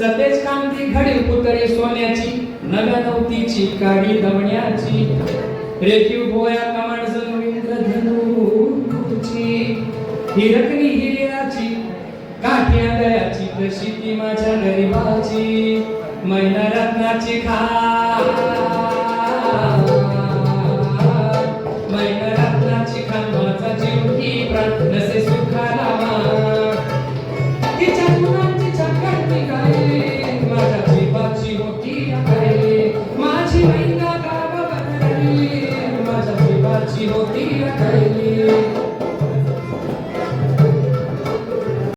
सतेज कांती घडी पुतळी सोन्याची नव्या नवतीची काडी दमण्याची. रेखीव भोया कमांड जणू धनुची हिरकणी हिऱ्याची काठी गळ्याची कशी ती माझ्या गरीबाची. मैना रत्नाची खा मैना रत्नाची खान माझा जीव ही प्राण नसे सुखाला तिच्या животы на колени.